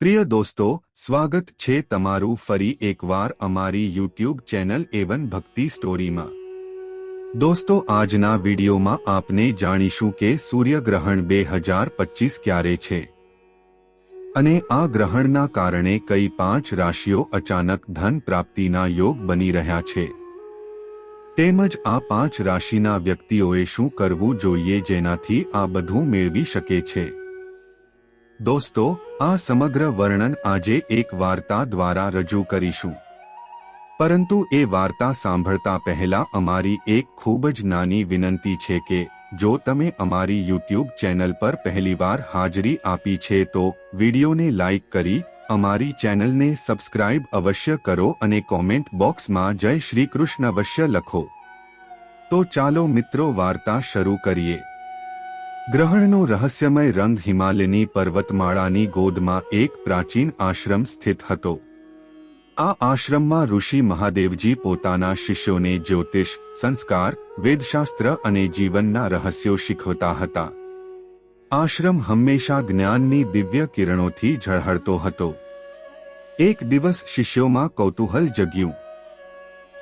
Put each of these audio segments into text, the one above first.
પ્રિય દોસ્તો, સ્વાગત છે તમારું ફરી એકવાર અમારી યુટ્યુબ ચેનલ એવન ભક્તિ સ્ટોરીમાં. દોસ્તો, આજના વિડીયોમાં આપને જાણીશું કે સૂર્યગ્રહણ બે હજાર પચીસ ક્યારે છે. અને આ ગ્રહણના કારણે કઈ પાંચ રાશિઓ અચાનક ધન પ્રાપ્તિના યોગ બની રહ્યા છે. તેમજ આ પાંચ રાશિના વ્યક્તિઓએ શું કરવું જોઈએ જેનાથી આ બધું મેળવી શકે છે. દોસ્તો, આ સમગ્ર વર્ણન આજે એક વાર્તા દ્વારા રજૂ કરીશું. પરંતુ એ વાર્તા સાંભળતા પહેલા અમારી એક ખૂબ જ નાની વિનંતી છે કે, જો તમે અમારી યુટ્યુબ ચેનલ પર પહેલીવાર હાજરી આપી છે તો વિડીયોને લાઇક કરી, અમારી ચેનલને સબસ્ક્રાઇબ અવશ્ય કરો અને કોમેન્ટ બોક્સમાં જય શ્રી કૃષ્ણ અવશ્ય લખો. તો ચાલો મિત્રો વાર્તા શરૂ કરીએ. ગ્રહણનો રહસ્યમય રંગ હિમાલયની પર્વતમાળાની ગોદમાં એક પ્રાચીન આશ્રમ સ્થિત હતો. આ આશ્રમમાં ઋષિ મહાદેવજી પોતાના શિષ્યોને જ્યોતિષ, સંસ્કાર, વેદશાસ્ત્ર અને જીવનના રહસ્યો શીખવતા હતા. આશ્રમ હંમેશા જ્ઞાનની દિવ્ય કિરણોથી ઝળહળતો હતો. એક દિવસ શિષ્યોમાં કૌતૂહલ જગ્યું.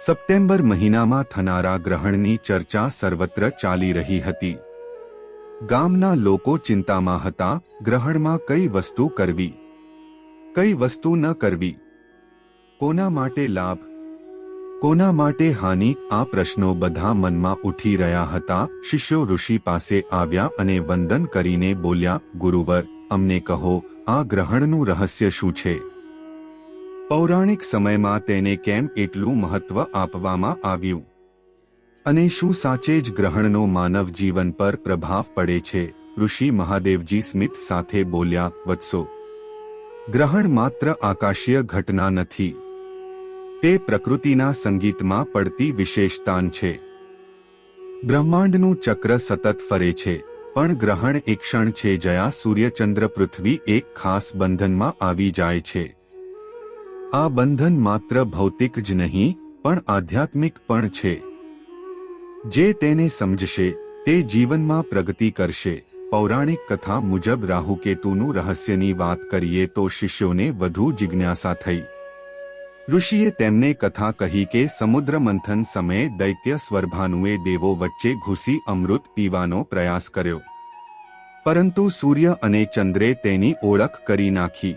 સપ્ટેમ્બર મહિનામાં થનારા ગ્રહણની ચર્ચા સર્વત્ર ચાલી રહી હતી. ગામના લોકો ચિંતામાં હતા, ગ્રહણમાં કઈ વસ્તુ કરવી? કઈ વસ્તુ ન કરવી? કોના માટે લાભ? કોના માટે હાનિ? આ પ્રશ્નો બધા મનમાં ઉઠી રહ્યા હતા. શિષ્યો ઋષિ પાસે આવ્યા અને વંદન કરીને બોલ્યા, ગુરુવર, અમને કહો, આ ગ્રહણનું રહસ્ય શું છે? પૌરાણિક સમયમાં તેને કેમ એટલું મહત્વ આપવામાં આવ્યું? અને શું સાચે જ ગ્રહણનો માનવ જીવન પર પ્રભાવ પડે છે? ઋષિ મહાદેવજી સ્મિત સાથે બોલ્યા, વત્સો. ગ્રહણ માત્ર આકાશીય ઘટના નથી. તે પ્રકૃતિના સંગીતમાં પડતી વિશેષતાન છે. બ્રહ્માંડનું ચક્ર સતત ફરે છે, પણ ગ્રહણ એક ક્ષણ છે જયા સૂર્યચંદ્ર પૃથ્વી એક ખાસ બંધનમાં આવી જાય છે. આ બંધન માત્ર ભૌતિક જ નહીં, પણ આધ્યાત્મિક પણ છે. જે તેને સમજશે, તે જીવનમાં પ્રગતિ કરશે. પૌરાણિક કથા મુજબ રાહુકેતુનું રહસ્યની વાત કરીએ તો શિષ્યોને વધુ જિજ્ઞાસા થઈ. ઋષિએ તેમને કથા કહી કે સમુદ્ર મંથન સમયે દૈત્ય સ્વર્ભાનુએ દેવો વચ્ચે ઘૂસી અમૃત પીવાનો પ્રયાસ કર્યો. પરંતુ સૂર્ય અને ચંદ્રે તેની ઓળખ કરી નાખી.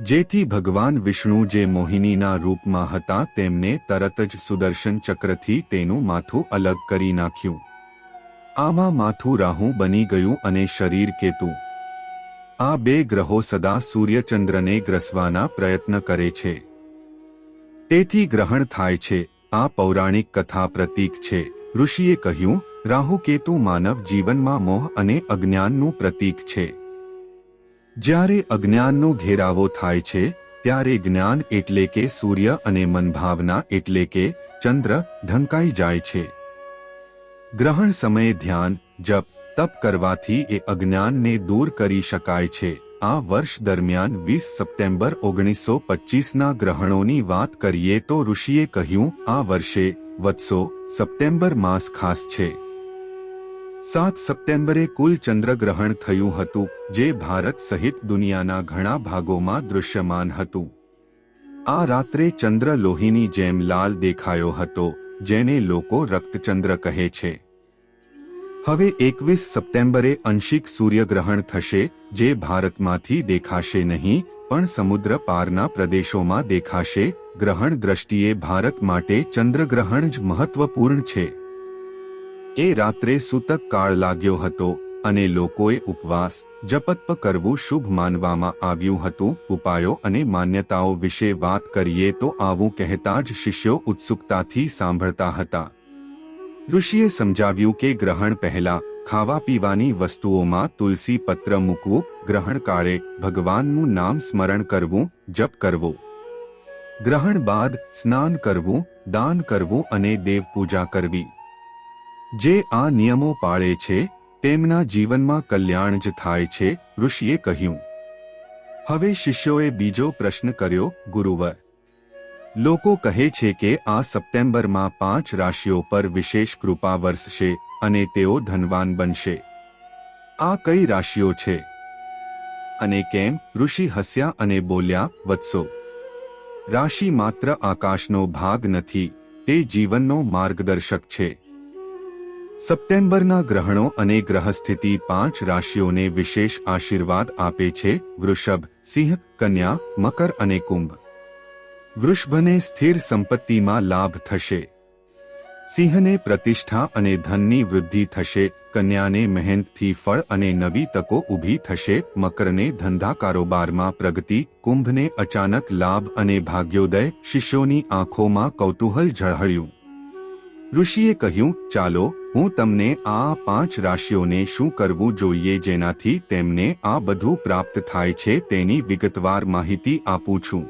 જેથી ભગવાન વિષ્ણુ જે મોહિનીના રૂપમાં હતા તેમને તરત જ સુદર્શન ચક્રથી તેનું માથું અલગ કરી નાખ્યું. આમાં માથું રાહુ બની ગયું અને શરીર કેતુ. આ બે ગ્રહો સદા સૂર્યચંદ્રને ગ્રસવાના પ્રયત્ન કરે છે. તેથી ગ્રહણ થાય છે. આ પૌરાણિક કથા પ્રતીક છે. ઋષિએ કહ્યું, રાહુ કેતુ માનવ જીવનમાં મોહ અને અજ્ઞાનનું પ્રતીક છે. જ્યારે અજ્ઞાનનો ઘેરાવો થાય છે, ત્યારે જ્ઞાન એટલે કે સૂર્ય અને મનભાવના એટલે કે ચંદ્ર ઢંકાઈ જાય છે. ગ્રહણ સમયે ધ્યાન, જપ, તપ કરવાથી એ અજ્ઞાનને દૂર કરી શકાય છે. આ વર્ષ દરમિયાન વીસ સપ્ટેમ્બર ઓગણીસો પચીસના ગ્રહણોની વાત કરીએ તો ઋષિએ કહ્યું, આ વર્ષે વત્સો સપ્ટેમ્બર માસ ખાસ છે. સાત સપ્ટેમ્બરે કુલ ચંદ્રગ્રહણ થયું હતું, જે ભારત સહિત દુનિયાના ઘણા ભાગોમાં દૃશ્યમાન હતું. આ રાત્રે ચંદ્ર લોહીની જેમ લાલ દેખાયો હતો, જેને લોકો રક્તચંદ્ર કહે છે. હવે એકવીસ સપ્ટેમ્બરે અંશિક સૂર્યગ્રહણ થશે, જે ભારતમાંથી દેખાશે નહીં, પણ સમુદ્ર પારના પ્રદેશોમાં દેખાશે, ગ્રહણ દ્રષ્ટિએ ભારત માટે ચંદ્રગ્રહણ જ મહત્વપૂર્ણ છે. એ રાત્રે સૂતક કાળ લાગ્યો હતો અને લોકોએ ઉપવાસ, જપતપ કરવું શુભ માનવામાં આવ્યું હતું. ઉપાયો અને માન્યતાઓ વિશે વાત કરીએ તો આવું કહેતા જ શિષ્યો ઉત્સુકતાથી સાંભળતા હતા. ઋષિએ સમજાવ્યું કે ગ્રહણ પહેલા ખાવા પીવાની વસ્તુઓમાં તુલસી પત્ર મૂકવું, ગ્રહણ કાળે ભગવાનનું નામ સ્મરણ કરવું, જપ કરવો. ગ્રહણ બાદ સ્નાન કરવું, દાન કરવું અને દેવ પૂજા કરવી. જે આ નિયમો પાળે છે, તેમના જીવનમાં કલ્યાણ જ થાય છે, ઋષિએ કહ્યું. હવે શિષ્યોએ બીજો પ્રશ્ન કર્યો, ગુરુવર. લોકો કહે છે કે આ સપ્ટેમ્બરમાં પાંચ રાશિઓ પર વિશેષ કૃપા વરસશે અને તેઓ ધનવાન બનશે. આ કઈ રાશિઓ છે? અને કેમ? ઋષિ હસ્યા અને બોલ્યા, વત્સો. રાશિ માત્ર આકાશનો ભાગ નથી, તે જીવનનો માર્ગદર્શક છે. સપ્ટેમ્બરના ગ્રહણો અને ગ્રહસ્થિતિ પાંચ રાશિઓને વિશેષ આશીર્વાદ આપે છે, વૃષભ, સિંહ, કન્યા, મકર અને કુંભ. વૃષભને સ્થિર સંપત્તિમાં લાભ થશે. સિંહને પ્રતિષ્ઠા અને ધનની વૃદ્ધિ થશે, કન્યાને મહેનતથી ફળ અને નવી તકો ઊભી થશે, મકરને ધંધા કારોબારમાં પ્રગતિ, કુંભને અચાનક લાભ અને ભાગ્યોદય, શિષ્યોની આંખોમાં કૌતૂહલ ઝળહળ્યું. ઋષિએ કહ્યું, ચાલો, હું તમને આ પાંચ રાશિઓને શું કરવું જોઈએ જેનાથી તેમને આ બધું પ્રાપ્ત થાય છે તેની વિગતવાર માહિતી આપું છું.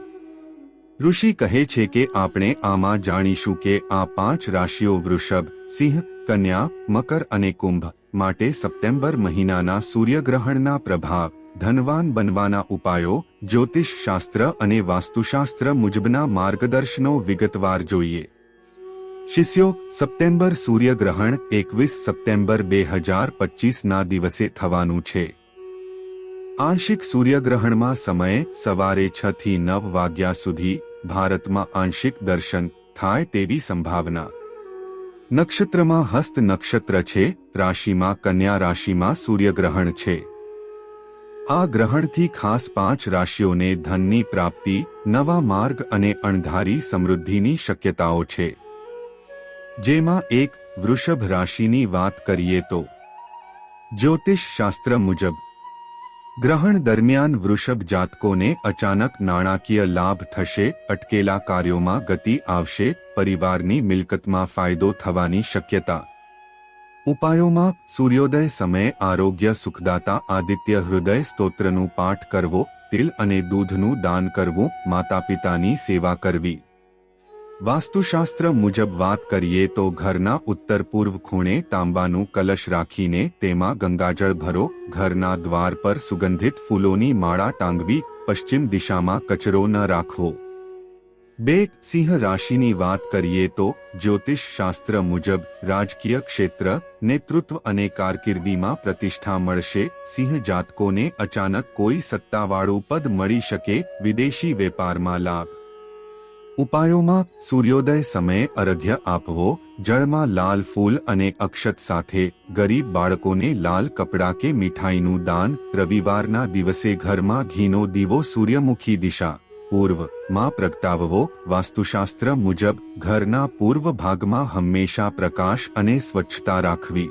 ઋષિ કહે છે કે આપણે આમાં જાણીશું કે આ પાંચ રાશિઓ વૃષભ, સિંહ, કન્યા, મકર અને કુંભ માટે સપ્ટેમ્બર મહિનાના સૂર્યગ્રહણના પ્રભાવ, ધનવાન બનવાના ઉપાયો જ્યોતિષ શાસ્ત્ર અને વાસ્તુશાસ્ત્ર મુજબના માર્ગદર્શનો વિગતવાર જોઈએ. શિષ્યો, સપ્ટેમ્બર સૂર્યગ્રહણ, એકવીસ સપ્ટેમ્બર બે હજાર પચીસના દિવસે થવાનું છે. આંશિક સૂર્યગ્રહણમાં સમયે સવારે છ થી નવ વાગ્યા સુધી ભારતમાં આંશિક દર્શન થાય તેવી સંભાવના. નક્ષત્રમાં હસ્ત નક્ષત્ર છે, રાશિમાં કન્યા રાશિમાં સૂર્યગ્રહણ છે. આ ગ્રહણથી ખાસ પાંચ રાશિઓને ધનની પ્રાપ્તિ, નવા માર્ગ અને અણધારી સમૃદ્ધિની શક્યતાઓ છે. જેમાં એક વૃષભ રાશિની વાત કરીએ તો, જ્યોતિષ શાસ્ત્ર મુજબ, ગ્રહણ દરમિયાન વૃષભ જાતકોને અચાનક નાણાકીય લાભ થશે, અટકેલા કાર્યોમાં ગતિ આવશે, પરિવારની મિલકતમાં ફાયદો થવાની શક્યતા. ઉપાયોમાં સૂર્યોદય સમયે આરોગ્ય સુખદાતા આદિત્ય હૃદય સ્તોત્રનું પાઠ કરવો, તિલ અને દૂધનું દાન કરવું માતા પિતાની સેવા કરવી. વાસ્તુશાસ્ત્ર મુજબ વાત કરીએ તો ઘરના ઉત્તર પૂર્વ ખૂણે તાંબાનું કલશ રાખીને તેમાં ગંગાજળ ભરો, ઘરના દ્વાર પર સુગંધિત ફૂલોની માળા ટાંગવી, પશ્ચિમ દિશામાં કચરો ન રાખવો. બે, સિંહ રાશિની વાત કરીએ તો જ્યોતિષ શાસ્ત્ર મુજબ રાજકીય ક્ષેત્ર, નેતૃત્વ અને કારકિર્દીમાં પ્રતિષ્ઠા મળશે, સિંહ જાતકોને અચાનક કોઈ સત્તાવાળું પદ મળી શકે, વિદેશી વેપારમાં લાભ. ઉપાયોમાં સૂર્યોદય સમયે અરઘ્ય આપવો, જળમાં લાલ ફૂલ અને અક્ષત સાથે ગરીબ બાળકોને લાલ કપડાં કે મીઠાઈનું દાન, રવિવારના દિવસે ઘરમાં ઘીનો દીવો સૂર્યમુખી દિશા, પૂર્વમાં પ્રગટાવવો, વાસ્તુશાસ્ત્ર મુજબ ઘરના પૂર્વ ભાગમાં હંમેશા પ્રકાશ અને સ્વચ્છતા રાખવી.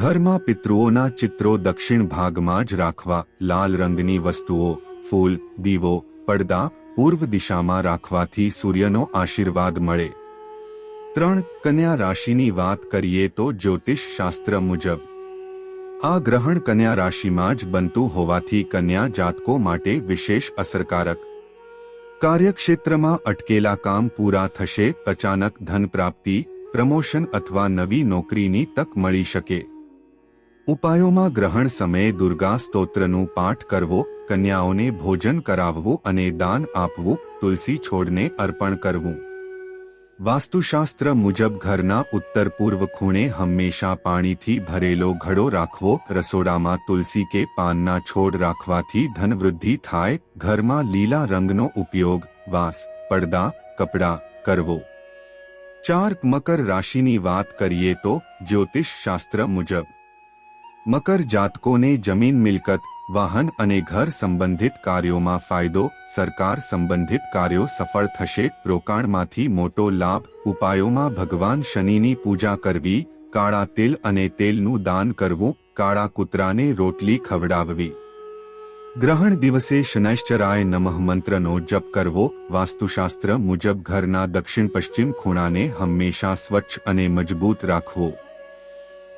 ઘરમાં પિતૃઓના ચિત્રો દક્ષિણ ભાગમાં જ રાખવા, લાલ રંગની વસ્તુઓ, ફૂલ, દીવો, પડદા પૂર્વ દિશામાં રાખવાથી સૂર્યનો આશીર્વાદ મળે. ત્રણ કન્યા રાશિની વાત કરીએ તો જ્યોતિષ શાસ્ત્ર મુજબ. આ ગ્રહણ કન્યા રાશિમાં જ બનતું હોવાથી કન્યા જાતકો માટે વિશેષ અસરકારક. કાર્યક્ષેત્રમાં અટકેલા કામ પૂરા થશે, અચાનક ધન પ્રાપ્તિ, પ્રમોશન અથવા નવી નોકરીની તક મળી શકે. ઉપાયોમાં ગ્રહણ સમયે દુર્ગા સ્તોત્રનું પાઠ કરવો કન્યાઓને ભોજન કરાવવું અને દાન આપવું, તુલસી છોડને અર્પણ કરવું. વાસ્તુશાસ્ત્ર મુજબ ઘરના ઉત્તર પૂર્વ ખૂણે હંમેશા પાણીથી ભરેલો ઘડો રાખવો, રસોડામાં તુલસી કે પાનના છોડ રાખવાથી ધનવૃદ્ધિ થાય, ઘરમાં લીલા રંગનો ઉપયોગ, વાસ, પડદા, કપડાં કરવો. ચાર મકર રાશિની વાત કરીએ તો જ્યોતિષ શાસ્ત્ર મુજબ. મકર જાતકોને જમીન મિલકત વાહન અને ઘર સંબંધિત કાર્યોમાં ફાયદો, સરકાર સંબંધિત કાર્યો સફળ થશે, રોકાણમાંથી મોટો લાભ, ઉપાયોમાં ભગવાન શનિની પૂજા કરવી, કાળા તેલ અને તેલનું દાન કરવું, કાળા કૂતરાને રોટલી ખવડાવવી. ગ્રહણ દિવસે શનૈશ્ચરાય નમઃ મંત્રનો જપ કરવો, વાસ્તુશાસ્ત્ર મુજબ ઘરના દક્ષિણ પશ્ચિમ ખૂણાને હંમેશા સ્વચ્છ અને મજબૂત રાખવો.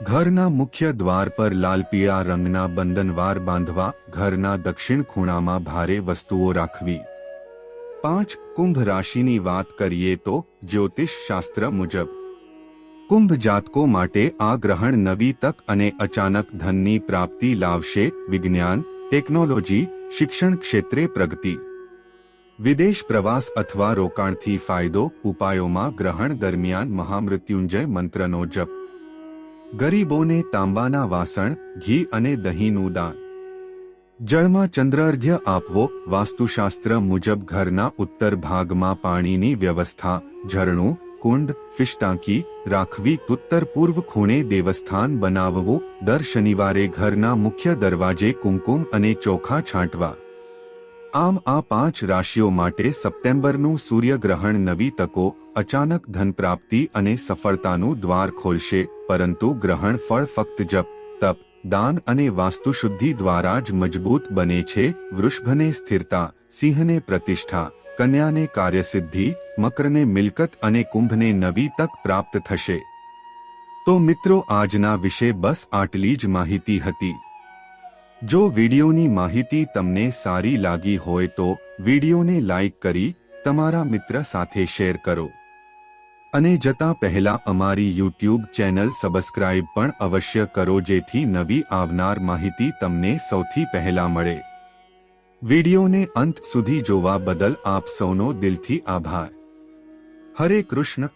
ઘરના મુખ્ય દ્વાર પર લાલપીળા રંગના બંધનવાર બાંધવા ઘરના દક્ષિણ ખૂણામાં ભારે વસ્તુઓ રાખવી. પાંચ કુંભ રાશિની વાત કરીએ તો જ્યોતિષ શાસ્ત્ર મુજબ. કુંભ જાતકો માટે આ ગ્રહણ નવી તક અને અચાનક ધનની પ્રાપ્તિ લાવશે, વિજ્ઞાન, ટેકનોલોજી, શિક્ષણ ક્ષેત્રે પ્રગતિ. વિદેશ પ્રવાસ અથવા રોકાણથી ફાયદો, ઉપાયોમાં ગ્રહણ દરમિયાન મહામૃત્યુંજય મંત્રનો જપ. ગરીબોને તાંબાના વાસણ, ઘી અને દહીંનું દાન. જળમાં ચંદ્રાર્ઘ્ય આપવો, વાસ્તુશાસ્ત્ર મુજબ ઘરના ઉત્તર ભાગમાં પાણીની વ્યવસ્થા, ઝરણું, કુંડ ફિશટાંકી રાખવી, ઉત્તર પૂર્વ ખૂણે દેવસ્થાન બનાવવું, દર શનિવારે ઘરના મુખ્ય દરવાજે કુમકુમ અને ચોખા છાંટવા. આમ આ પાંચ રાશિઓ માટે સપ્ટેમ્બરનું સૂર્યગ્રહણ નવી તકો, અચાનક ધનપ્રાપ્તિ અને સફળતાનું દ્વાર ખોલશે, પરંતુ ગ્રહણ ફળ ફક્ત જપ, તપ, દાન અને વાસ્તુશુદ્ધિ દ્વારા જ મજબૂત બને છે. વૃષભને સ્થિરતા, સિંહને પ્રતિષ્ઠા, કન્યાને કાર્યસિદ્ધિ, મકરને મિલકત અને કુંભને નવી તક પ્રાપ્ત થશે. તો મિત્રો, આજના વિશે બસ આટલી જ માહિતી હતી. જો વિડીયોની માહિતી તમને સારી લાગી હોય તો વિડીયોને લાઇક કરી તમારા મિત્ર સાથે શેર કરો. અને જતા પહેલા અમારી યુટ્યુબ ચેનલ સબસ્ક્રાઇબ પણ અવશ્ય કરો જેથી નવી આવનાર માહિતી તમને સૌથી પહેલા મળે. વિડીયોને અંત સુધી જોવા બદલ આપ સૌનો દિલથી આભાર. હરે કૃષ્ણ.